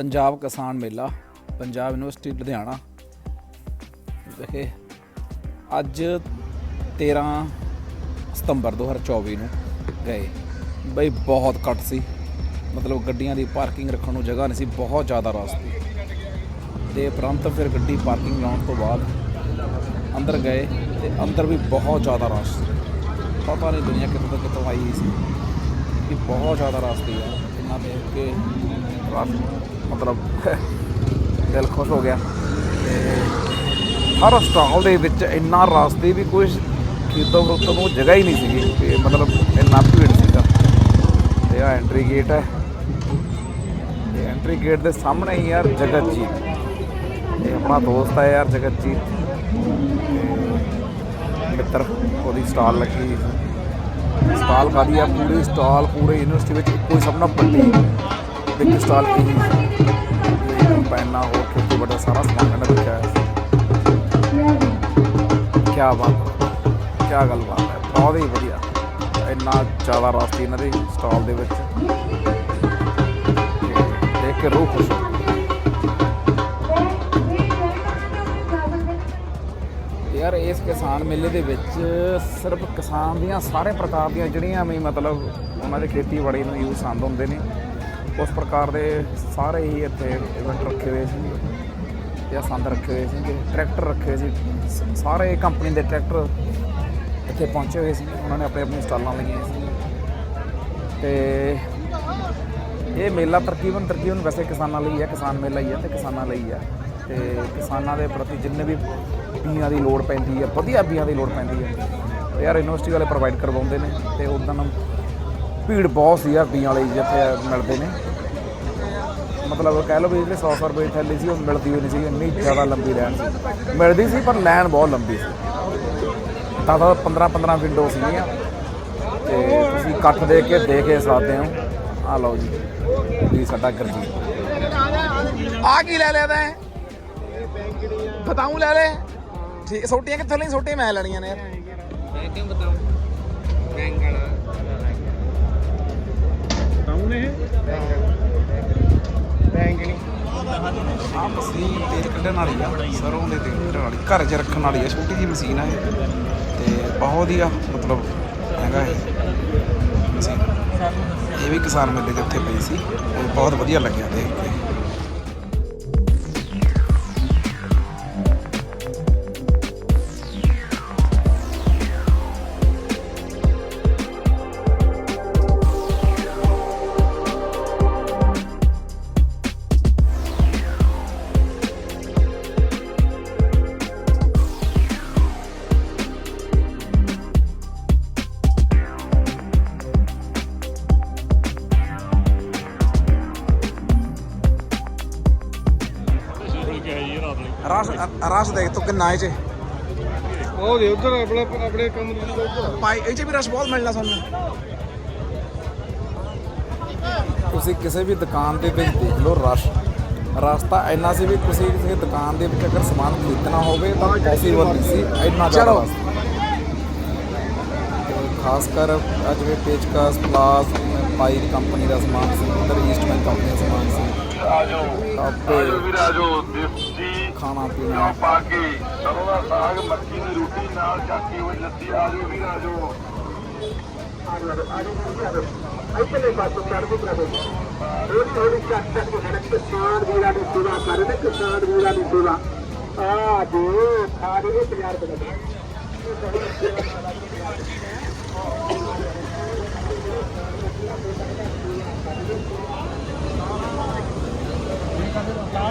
ਪੰਜਾਬ ਕਿਸਾਨ ਮੇਲਾ, ਪੰਜਾਬ ਯੂਨੀਵਰਸਿਟੀ, ਲੁਧਿਆਣਾ। ਵਿਖੇ ਅੱਜ 13 ਸਤੰਬਰ 2024 ਨੂੰ ਗਏ। ਬਈ, ਬਹੁਤ ਘੱਟ ਸੀ। ਮਤਲਬ ਗੱਡੀਆਂ ਦੀ ਪਾਰਕਿੰਗ ਰੱਖਣ ਨੂੰ ਜਗ੍ਹਾ ਨਹੀਂ ਸੀ, ਬਹੁਤ ਜ਼ਿਆਦਾ ਰਸ਼ ਸੀ। ਤੇ ਉਪਰੰਤ ਫਿਰ ਗੱਡੀ ਪਾਰਕਿੰਗ ਲਾਉਣ ਤੋਂ ਬਾਅਦ ਅੰਦਰ ਗਏ ਤੇ ਅੰਦਰ ਵੀ ਬਹੁਤ ਜ਼ਿਆਦਾ ਰਸ਼ ਸੀ। ਪਤਾ ਨਹੀਂ ਦੁਨੀਆ ਕਿੱਥੋਂ ਤੋਂ ਕਿੱਥੋਂ ਆਈ ਸੀ। ਕਿ ਬਹੁਤ ਜ਼ਿਆਦਾ ਰਸ਼ ਸੀ ਯਾਰ ਇਹਨਾਂ ਦੇਖ ਕੇ ਰਸ਼। ਮਤਲਬ ਦਿਲ ਖੁਸ਼ ਹੋ ਗਿਆ। ਤੇ ਹਰ ਸਟਾਲ ਦੇ ਵਿੱਚ ਇੰਨਾ ਰਸ਼ ਦੀ ਵੀ ਕੋਈ ਖੀਤੋਂ ਵਰਤੋਂ ਨੂੰ ਜਗ੍ਹਾ ਹੀ ਨਹੀਂ ਸੀਗੀ ਕਿ ਮਤਲਬ ਇੰਨਾ ਭੀੜ ਸੀਗਾ। ਤੇ ਆ ਐਂਟਰੀ ਗੇਟ ਹੈ। ਤੇ ਐਂਟਰੀ ਗੇਟ ਦੇ ਸਾਹਮਣੇ ਹੀ ਯਾਰ ਜਗਤ ਜੀ ਇਹ ਆਪਣਾ ਦੋਸਤ ਹੈ ਯਾਰ ਜਗਤ ਜੀ ਮਿੱਤਰ, ਉਹਦੀ ਸਟਾਲ ਲੱਗੀ ਸਟਾਲ ਕਾਦੀ ਆ? ਪੂਰੀ ਸਟਾਲ, ਪੂਰੇ ਯੂਨੀਵਰਸਿਟੀ ਵਿੱਚ ਇੱਕੋ ਸਭ ਨਾਲ ਵੱਡੀ। ਬਿਗ ਸਟਾਲ ਇਹੀ ਪੈਨਾ ਹੋਰ ਖੇਤੀ ਵੱਡਾ ਸਾਰਾ ਸਮਾਨ ਇਹਨਾਂ ਵਿੱਚ ਆਇਆ ਸੀ। ਕੀ ਬਾਤ ਕੀ ਗੱਲਬਾਤ ਹੈ, ਬਹੁਤ ਹੀ ਵਧੀਆ। ਇੰਨਾ ਜ਼ਿਆਦਾ ਰਸ਼ ਸੀ ਇਹਨਾਂ ਦੇ ਸਟਾਲ ਦੇ ਵਿੱਚ। ਦੇਖ ਕੇ ਰੂਹ ਖੁਸ਼ ਹੋ ਯਾਰ ਇਸ ਕਿਸਾਨ ਮੇਲੇ ਦੇ ਵਿੱਚ ਸਿਰਫ ਕਿਸਾਨ ਦੀਆਂ ਸਾਰੇ ਪ੍ਰਕਾਰ ਦੀਆਂ ਜਿਹੜੀਆਂ ਵੀ ਮਤਲਬ ਉਹਨਾਂ ਦੇ ਖੇਤੀਬਾੜੀ ਨੂੰ ਯੂਜ਼ ਸੰਦ ਹੁੰਦੇ ਨੇ ਉਸ ਪ੍ਰਕਾਰ ਦੇ ਸਾਰੇ ਹੀ ਇੱਥੇ ਇਵੈਂਟ ਰੱਖੇ ਹੋਏ ਸੀ। ਜਾਂ ਸੰਦ ਰੱਖੇ ਹੋਏ ਸੀ ਟਰੈਕਟਰ ਰੱਖੇ ਸੀ। ਸਾਰੇ ਕੰਪਨੀ ਦੇ ਟਰੈਕਟਰ ਇੱਥੇ ਪਹੁੰਚੇ ਹੋਏ ਸੀ। ਉਹਨਾਂ ਨੇ ਆਪਣੇ ਆਪਣੇ ਸਟਾਲਾਂ ਲਗਾਈਆਂ ਸੀ। ਤੇ ਇਹ ਮੇਲਾ ਤਰਕੀਬਨ ਤਰਕੀਬਨ ਵੈਸੇ ਕਿਸਾਨਾਂ ਲਈ ਹੈ, ਕਿਸਾਨ ਮੇਲਾ ਹੀ ਹੈ ਤੇ ਕਿਸਾਨਾਂ ਲਈ ਹੈ। ਤੇ ਕਿਸਾਨਾਂ ਦੇ ਪ੍ਰਤੀ ਜਿੰਨੇ ਵੀ ਬੀਆਂ ਦੀ ਲੋੜ ਪੈਂਦੀ ਹੈ, ਵਧੀਆ ਬੀਆਂ ਦੀ ਲੋੜ ਪੈਂਦੀ ਹੈ। ਯਾਰ, ਯੂਨੀਵਰਸਿਟੀ ਵਾਲੇ ਪ੍ਰੋਵਾਈਡ ਕਰਵਾਉਂਦੇ ਨੇ ਤੇ ਉਦੋਂ ਭੀੜ ਬਹੁਤ ਸੀ ਹਰਦੀਆਂ ਵਾਲੇ ਜਿੱਥੇ ਮਿਲਦੇ ਨੇ। ਮਤਲਬ ਕਹਿ ਲਓ ਵੀ ਜਿਹੜੇ 100 ਰੁਪਏ ਥੱਲੇ ਸੀ ਉਹ ਮਿਲਦੀ ਹੋਈ ਸੀ ਇੰਨੀ ਜ਼ਿਆਦਾ ਲੰਬੀ ਲਾਈਨ ਸੀ। ਮਿਲਦੀ ਸੀ ਪਰ ਲਾਈਨ ਬਹੁਤ ਲੰਬੀ ਸੀ। ਤਾਂ ਤਾਂ 15 15 ਵਿੰਡੋ ਸੀਗੀਆਂ। ਤੇ ਤੁਸੀਂ ਇਕੱਠ ਦੇ ਕੇ ਦੇਖ ਕੇ ਸਕਦੇ ਹੋ। ਆ ਲਓ ਜੀ ਵੀ ਸਾਡਾ ਗਰਜੀ ਆ ਕੀ ਲੈ ਲਿਆ ਤੈਂ? ਲੈ ਲੈ। ਠੀਕ ਸੋਟੀਆਂ ਕਿੱਥੋਂ ਲਈ? ਸੋਟੀਆਂ ਮੈਂ ਲੈਣੀਆਂ ਨੇ ਯਾਰ। ਮੈਂ ਕਿਉਂ ਬਤਾਉਂ ਬੈਂਕ ਵਾਲਾ ਇਹ ਬੈਂਗਣੀ ਆ ਮਸ਼ੀਨ ਤੇਲ ਕੱਢਣ ਵਾਲੀ ਆ, ਸਰੋਂ ਦੇ ਤੇਲ ਕੱਢਣ ਵਾਲੀ। ਘਰ 'ਚ ਰੱਖਣ ਵਾਲੀ ਆ, ਛੋਟੀ ਜਿਹੀ ਮਸ਼ੀਨ ਆ ਇਹ। ਤੇ ਬਹੁਤ ਹੀ ਆ, ਮਤਲਬ ਹੈਗਾ ਇਹ ਮਸ਼ੀਨ। ਇਹ ਵੀ ਕਿਸਾਨ ਮੇਲੇ ਦੇ ਉੱਤੇ ਪਈ ਸੀ। ਉਹ ਬਹੁਤ ਵਧੀਆ ਲੱਗਿਆ ਦੇਖ ਕੇ। ਰਸ ਰਸ ਦੇਖ ਤੂੰ ਕਿੰਨਾ ਇਹ 'ਚ ਉਹ ਦੇ ਉਧਰ ਆਪਣੇ ਆਪਣੇ ਕੰਮ ਦੀ ਉਧਰ। ਪਾਈ ਇਹ 'ਚ ਵੀ ਰਸ ਬਹੁਤ ਮਿਲਣਾ ਸਾਨੂੰ। ਤੁਸੀਂ ਕਿਸੇ ਵੀ ਦੁਕਾਨ ਦੇ ਵਿੱਚ ਦੇਖ ਲਓ ਰਸ਼। ਰਸ ਤਾਂ ਇੰਨਾ ਸੀ ਵੀ ਤੁਸੀਂ ਕਿਸੇ ਦੁਕਾਨ ਦੇ ਵਿੱਚ ਅਗਰ ਸਮਾਨ ਖਰੀਦਣਾ ਹੋਵੇ ਤਾਂ ਪੋਸੀਬਲ ਨਹੀਂ ਸੀ। ਇੰਨਾ ਜ਼ਿਆਦਾ ਖਾਸ ਕਰ ਅੱਜ ਜਿਵੇਂ ਪੇਚਕਸ ਪਲਾਸ ਪਾਈ ਕੰਪਨੀ ਦਾ ਸਮਾਨ ਸੀ ਉਧਰ ਈਸਟਮੈਨ ਕੰਪਨੀ ਦਾ ਸਮਾਨ ਸੀ। ਖਾਣਾ ਪੀਣਾ ਪਾ ਕੇ ਸਰੋਂ ਦਾ ਸਾਗ ਮੱਕੀ ਦੀ ਰੋਟੀ ਨਾਲ ਚਾਕੀ ਹੋਈ ਲੱਸੀ ਆਜੋ ਵਿਰਾਜੋ ਇਤਨੇ ਪਾਸੋਂ ਚੜ੍ਹਦੇ ਪ੍ਰਭੂ ਥੋੜੀ ਥੋੜੀ ਚੱਕ ਚੱਕ ਕੇ ਸੜਕ ਤੇ ਕਿਸਾਨ ਵੀਰਾਂ ਦੀ ਸੇਵਾ ਕਰ ਰਹੇ ਕਿਸਾਨ ਵੀਰਾਂ ਦੀ ਸੇਵਾ ਆ ਜੋ ਸਾਰੇ 1000 ਰੁਪਏ ਦਾ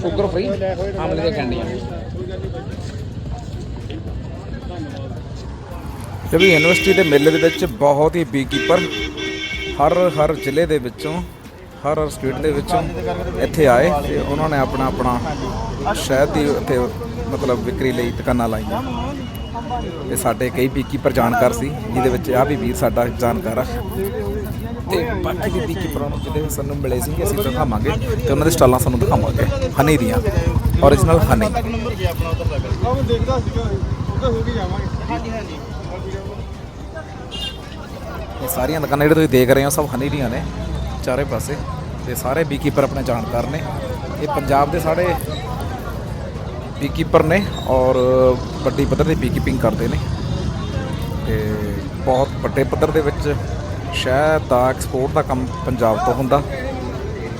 ਸ਼ੂਗਰ ਫ੍ਰੀ ਆਮਲੇ ਦੀਆਂ ਕੈਂਡੀਆਂ ਤੇ ਵੀ ਯੂਨੀਵਰਸਿਟੀ ਦੇ ਮੇਲੇ ਦੇ ਵਿੱਚ ਬਹੁਤ ਹੀ ਬੀਕੀਪਰ ਹਰ ਹਰ ਜ਼ਿਲ੍ਹੇ ਦੇ ਵਿੱਚੋਂ ਹਰ ਹਰ ਸਟੇਟ ਦੇ ਵਿੱਚੋਂ ਇੱਥੇ ਆਏ ਤੇ ਉਹਨਾਂ ਨੇ ਆਪਣਾ ਆਪਣਾ ਸ਼ਹਿਦ ਦੀ ਇੱਥੇ ਮਤਲਬ ਵਿਕਰੀ ਲਈ ਦੁਕਾਨਾਂ ਲਾਈਆਂ। ਤੇ ਸਾਡੇ ਕਈ ਬੀਕੀਪਰ ਜਾਣਕਾਰ ਸੀ, ਜਿਹਦੇ ਵਿੱਚ ਆ ਵੀ ਵੀਰ ਸਾਡਾ ਜਾਣਕਾਰ ਆ। ਤੇ ਬਾਕੀ ਵੀ ਬੀਕੀਪਰਾਂ ਨੂੰ ਜਿਹੜੇ ਸਾਨੂੰ ਮਿਲੇ ਸੀ, ਅਸੀਂ ਦਿਖਾਵਾਂਗੇ ਤੇ ਉਹਨਾਂ ਦੇ ਸਟਾਲਾਂ ਸਾਨੂੰ ਦਿਖਾਵਾਂਗੇ। ਹਨੀ ਦੀਆਂ origignal ਹਨੀ ਨੰਬਰ ਕੀ ਆਪਣਾ ਉਧਰ ਲੱਗ ਆ। ਮੈਂ ਦੇਖਦਾ ਸੀਗਾ ਉਧਰ ਹੋ ਕੇ ਜਾਵਾਂਗੇ ਹਾਂਜੀ ਹਾਂਜੀ ਇਹ ਸਾਰੀਆਂ ਦੁਕਾਨਾਂ ਜਿਹੜੇ ਤੁਸੀਂ ਦੇਖ ਰਹੇ ਹੋ, ਸਭ ਹਨੀ ਦੀਆਂ ਨੇ, ਚਾਰੇ ਪਾਸੇ। ਤੇ ਸਾਰੇ ਬੀਕੀਪਰ ਆਪਣੇ ਜਾਣਕਾਰ ਨੇ। ਇਹ ਪੰਜਾਬ ਦੇ ਸਾਰੇ ਬੀਕੀਪਰ ਨੇ ਔਰ ਵੱਡੀ ਪੱਧਰ ਦੀ ਪੀਕੀਪਿੰਗ ਕਰਦੇ ਨੇ। ਤੇ ਬਹੁਤ ਵੱਡੇ ਪੱਧਰ ਦੇ ਵਿੱਚ ਸ਼ਹਿਦ ਦਾ ਐਕਸਪੋਰਟ ਦਾ ਕੰਮ ਪੰਜਾਬ ਤੋਂ ਹੁੰਦਾ।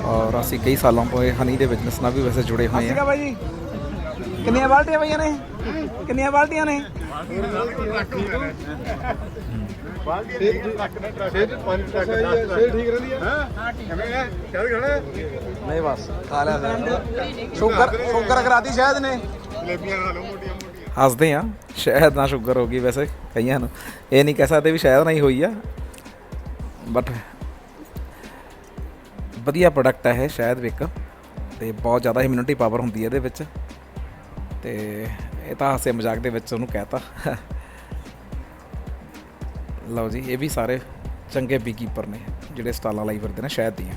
ਔਰ ਅਸੀਂ ਕਈ ਸਾਲਾਂ ਤੋਂ ਇਹ ਹਨੀ ਦੇ ਬਿਜ਼ਨਸ ਨਾਲ ਵੀ ਵੈਸੇ ਜੁੜੇ ਹੋਏ ਹਾਂ। ਕਿੰਨੀਆਂ ਬਾਲਟੀਆਂ ਪਈਆਂ ਨੇ? ਕਿੰਨੀਆਂ ਬਾਲਟੀਆਂ ਨੇ? ਸੇਠ ਪੰਜ ਤੱਕ ਸੇਠ ਠੀਕ ਰਹਿੰਦੀ ਹੈ? ਹਾਂ ਹੈ ਚੱਲ ਖੜਾ ਨਹੀਂ ਬਸ ਖਾ ਲਿਆ ਸ਼ੂਗਰ ਸ਼ੂਗਰ ਕਰਾਤੀ ਸ਼ਾਇਦ ਨੇ? ਜਲੇਬੀਆਂ ਖਾ ਲਓ ਮੋਟੀਆਂ ਮੋਟੀਆਂ ਹੱਸਦੇ ਆ ਸ਼ਾਇਦ ਨਾ ਸ਼ੂਗਰ ਹੋ ਗਈ ਵੈਸੇ ਕਈਆਂ ਨੂੰ। ਇਹ ਨਹੀਂ ਕਹਿ ਸਕਦੇ ਵੀ ਸ਼ਾਇਦ ਨਾ ਹੀ ਹੋਈ ਆ। ਬਟ ਵਧੀਆ ਪ੍ਰੋਡਕਟ ਹੈ ਇਹ ਸ਼ਾਇਦ ਵੀ ਇੱਕ। ਤੇ ਬਹੁਤ ਜ਼ਿਆਦਾ ਇਮਿਊਨਿਟੀ ਪਾਵਰ ਹੁੰਦੀ ਹੈ ਇਹਦੇ ਵਿੱਚ। ਤੇ ਇਹ ਤਾਂ ਹਾਸੇ ਮਜ਼ਾਕ ਦੇ ਵਿੱਚ ਉਹਨੂੰ ਕਹਿਤਾ। ਲਓ ਜੀ, ਇਹ ਵੀ ਸਾਰੇ ਚੰਗੇ ਬੀਕੀਪਰ ਨੇ, ਜਿਹੜੇ ਸਟਾਲਾਂ ਲਾਈ ਫਿਰਦੇ ਨੇ ਸ਼ਹਿਦ ਦੀਆਂ।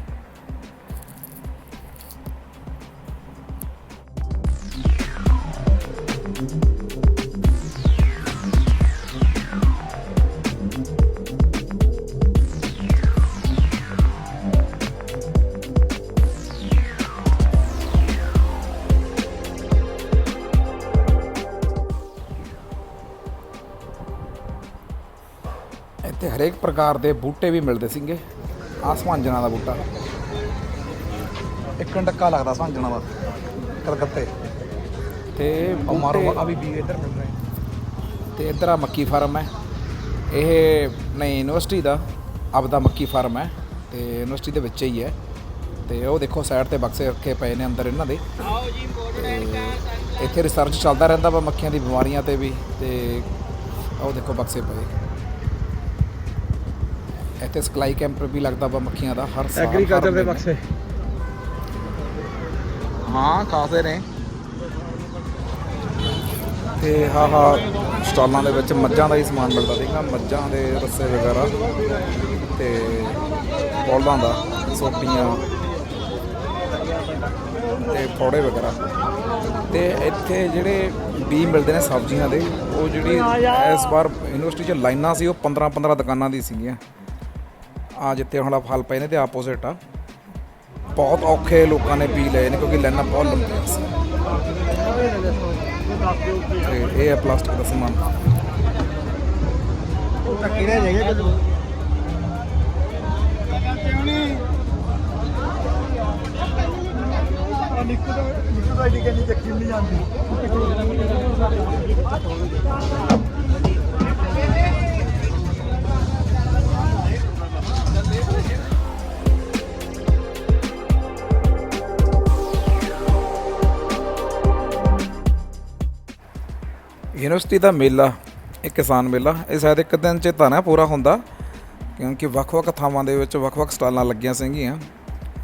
ਇੱਥੇ ਹਰੇਕ ਪ੍ਰਕਾਰ ਦੇ ਬੂਟੇ ਵੀ ਮਿਲਦੇ ਸੀਗੇ। ਆਹ ਸਮਾਂਜਣਾ ਦਾ ਬੂਟਾ। ਇੱਕ ਡੱਕਾ ਲੱਗਦਾ ਸਮਾਂਜਣਾ ਦਾ ਕਲਕੱਤੇ। ਤੇ ਮਾਰੋ ਆ ਵੀ ਵੀ ਇੱਧਰ ਮਿਲ ਰਹੇ ਤੇ ਇੱਧਰ ਆ ਮੱਕੀ ਫਾਰਮ ਹੈ। ਇਹ ਨਹੀਂ ਯੂਨੀਵਰਸਿਟੀ ਦਾ ਆਪਦਾ ਮੱਕੀ ਫਾਰਮ ਹੈ। ਤੇ ਯੂਨੀਵਰਸਿਟੀ ਦੇ ਵਿੱਚ ਹੀ ਹੈ। ਤੇ ਉਹ ਦੇਖੋ ਸਾਈਡ ਤੇ ਬਕਸੇ ਰੱਖੇ ਪਏ ਨੇ ਅੰਦਰ ਇਹਨਾਂ ਦੇ। ਤੇ ਇੱਥੇ ਰਿਸਰਚ ਚੱਲਦਾ ਰਹਿੰਦਾ ਵਾ ਮੱਖੀਆਂ ਦੀ ਬਿਮਾਰੀਆਂ ਤੇ ਵੀ। ਤੇ ਉਹ ਦੇਖੋ ਬਕਸੇ ਪਏ। ਇੱਥੇ ਸਪਲਾਈ ਕੈਂਪ ਵੀ ਲੱਗਦਾ ਵਾ ਮੱਖੀਆਂ ਦਾ ਹਰ ਸਾਲ ਐਗਰੀਕਲਚਰ ਦੇ। ਬਕਸੇ। ਹਾਂ ਖਾਸੇ ਨੇ। ਤੇ ਹਾਂ ਹਾਂ ਸਟਾਲਾਂ ਦੇ ਵਿੱਚ ਮੱਝਾਂ ਦਾ ਹੀ ਸਮਾਨ ਮਿਲਦਾ ਸੀਗਾ ਮੱਝਾਂ ਦੇ ਰੱਸੇ ਵਗੈਰਾ ਤੇ ਬੋਲਾਂ ਦਾ ਸੋਟੀਆਂ ਤੇ ਫੋੜੇ ਵਗੈਰਾ। ਤੇ ਇੱਥੇ ਜਿਹੜੇ ਬੀ ਮਿਲਦੇ ਨੇ ਸਬਜ਼ੀਆਂ ਦੇ ਉਹ ਜਿਹੜੀ ਇਸ ਵਾਰ ਯੂਨੀਵਰਸਿਟੀ 'ਚ ਲਾਈਨਾਂ ਸੀ ਉਹ 15 15 ਦੁਕਾਨਾਂ ਦੀ ਸੀਗੀਆਂ। ਆ ਜਿੱਥੇ ਹੁਣ ਆਹ ਫਲ ਪਏ ਨੇ ਤੇ ਆਪੋਜ਼ਿਟ ਆ। ਬਹੁਤ ਔਖੇ ਲੋਕਾਂ ਨੇ ਪੀ ਲਏ ਨੇ ਕਿਉਂਕਿ ਲਾਈਨਾਂ ਬਹੁਤ ਲੰਬੀਆਂ ਸੀ ਤੇ ਇਹ ਹੈ ਪਲਾਸਟਿਕ ਦਾ ਸਮਾਨ। ਧੱਕੀ ਰਹਿ ਜਾਏਗਾ ਕਦੋਂ ਨਿੱਕੂ ਦਾ ਨਿੱਕੂ ਦਾ ਆਈਡੀ ਕਿੰਨੀ ਚੱਕੀ ਨਹੀਂ ਜਾਂਦੀ। ਯੂਨੀਵਰਸਿਟੀ ਦਾ ਮੇਲਾ, ਇਹ ਕਿਸਾਨ ਮੇਲਾ, ਇਹ ਸ਼ਾਇਦ ਇੱਕ ਦਿਨ ਚ ਤਾਂ ਨਾ ਪੂਰਾ ਹੁੰਦਾ, ਕਿਉਂਕਿ ਵੱਖ-ਵੱਖ ਥਾਵਾਂ ਦੇ ਵਿੱਚ ਵੱਖ-ਵੱਖ ਸਟਾਲਾਂ ਲੱਗੀਆਂ ਸੀਗੀਆਂ,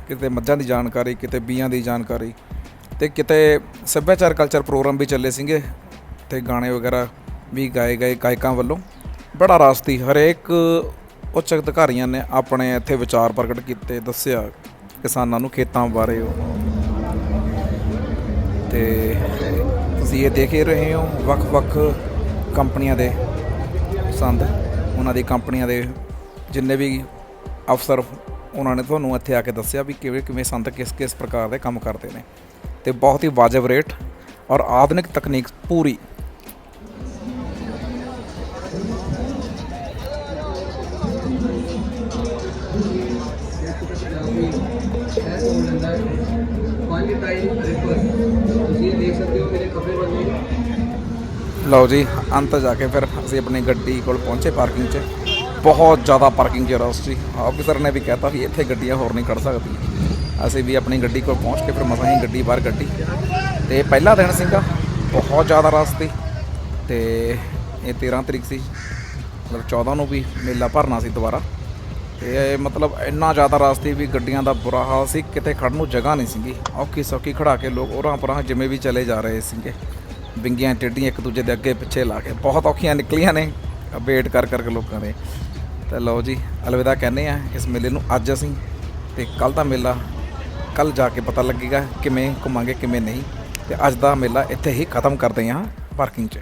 ਕਿਤੇ ਮੱਝਾਂ ਦੀ ਜਾਣਕਾਰੀ, ਕਿਤੇ ਬੀਆਂ ਦੀ ਜਾਣਕਾਰੀ, ਤੇ ਕਿਤੇ ਸੱਭਿਆਚਾਰ ਕਲਚਰ ਪ੍ਰੋਗਰਾਮ ਵੀ ਚੱਲੇ ਸੀਗੇ, ਤੇ ਗਾਣੇ ਵਗੈਰਾ ਵੀ ਗਾਏ ਗਏ ਗਾਇਕਾਂ ਵੱਲੋਂ। ਬੜਾ ਰਾਸਤੀ ਹਰੇਕ ਉੱਚ ਅਧਿਕਾਰੀਆਂ ਨੇ ਆਪਣੇ ਇੱਥੇ ਵਿਚਾਰ ਪ੍ਰਗਟ ਕੀਤੇ, ਦੱਸਿਆ ਕਿਸਾਨਾਂ ਨੂੰ ਖੇਤਾਂ ਬਾਰੇ। ਤੇ ਤੁਸੀਂ ਇਹ ਦੇਖ ਹੀ ਰਹੇ ਹੋ ਵੱਖ-ਵੱਖ ਕੰਪਨੀਆਂ ਦੇ ਸੰਦ। ਉਹਨਾਂ ਦੀ ਕੰਪਨੀਆਂ ਦੇ ਜਿੰਨੇ ਵੀ ਅਫਸਰ ਉਹਨਾਂ ਨੇ ਤੁਹਾਨੂੰ ਇੱਥੇ ਆ ਕੇ ਦੱਸਿਆ ਵੀ ਕਿਵੇਂ ਕਿਵੇਂ ਸੰਦ ਕਿਸ ਕਿਸ ਪ੍ਰਕਾਰ ਦੇ ਕੰਮ ਕਰਦੇ ਨੇ। ਤੇ ਬਹੁਤ ਹੀ ਵਾਜਬ ਰੇਟ ਔਰ ਆਧੁਨਿਕ ਤਕਨੀਕ ਪੂਰੀ ਲਓ ਜੀ, ਅੰਤ ਜਾ ਕੇ ਫਿਰ ਅਸੀਂ ਆਪਣੀ ਗੱਡੀ ਕੋਲ ਪਹੁੰਚੇ ਪਾਰਕਿੰਗ 'ਚ। ਬਹੁਤ ਜ਼ਿਆਦਾ ਪਾਰਕਿੰਗ 'ਚ ਰਸ਼ ਸੀ। ਆਫੀਸਰ ਨੇ ਵੀ ਕਹਿਤਾ ਵੀ ਇੱਥੇ ਗੱਡੀਆਂ ਹੋਰ ਨਹੀਂ ਖੜ ਸਕਦੀਆਂ। ਅਸੀਂ ਵੀ ਆਪਣੀ ਗੱਡੀ ਕੋਲ ਪਹੁੰਚ ਕੇ ਫਿਰ ਮਸਾਂ ਹੀ ਗੱਡੀ ਬਾਹਰ ਕੱਢੀ। ਤੇ ਪਹਿਲਾ ਦਿਨ ਸੀਗਾ, ਬਹੁਤ ਜ਼ਿਆਦਾ ਰਸ਼ ਸੀ ਤੇ ਇਹ 13 ਤਰੀਕ ਸੀ। ਮਤਲਬ 14 ਨੂੰ ਵੀ ਮੇਲਾ ਭਰਨਾ ਸੀ ਦੁਬਾਰਾ। ਤੇ ਇਹ ਮਤਲਬ ਇੰਨਾ ਜ਼ਿਆਦਾ ਰਸਤੇ ਵੀ ਗੱਡੀਆਂ ਦਾ ਬੁਰਾ ਹਾਲ ਸੀ, ਕਿਤੇ ਖੜਨ ਨੂੰ ਜਗ੍ਹਾ ਨਹੀਂ ਸੀਗੀ। ਔਖੀ ਸੌਖੀ ਖੜਾ ਕੇ ਲੋਕ ਉਰਾਂ ਪਰਾਂ ਜਿਵੇਂ ਵੀ ਚਲੇ ਜਾ ਰਹੇ ਸੀਗੇ। ਵਿੰਗੀਆਂ ਟੇਡੀਆਂ ਇੱਕ ਦੂਜੇ ਦੇ ਅੱਗੇ ਪਿੱਛੇ ਲਾ ਕੇ ਬਹੁਤ ਔਖੀਆਂ ਨਿਕਲੀਆਂ ਨੇ ਵੇਟ ਕਰ ਕਰਕੇ ਲੋਕਾਂ ਦੇ। ਤਾਂ ਲਓ ਜੀ, ਅਲਵਿਦਾ ਕਹਿੰਦੇ ਆ, ਇਸ ਮੇਲੇ ਨੂੰ ਅੱਜ ਅਸੀਂ ਤੇ ਕੱਲ ਦਾ ਮੇਲਾ ਕੱਲ ਜਾ ਕੇ ਪਤਾ ਲੱਗੇਗਾ ਕਿਵੇਂ ਘੁੰਮਾਂਗੇ, ਕਿਵੇਂ ਨਹੀਂ। ਤੇ ਅੱਜ ਦਾ ਮੇਲਾ ਇੱਥੇ ਹੀ ਖਤਮ ਕਰਦੇ ਹਾਂ, ਪਾਰਕਿੰਗ 'ਚ।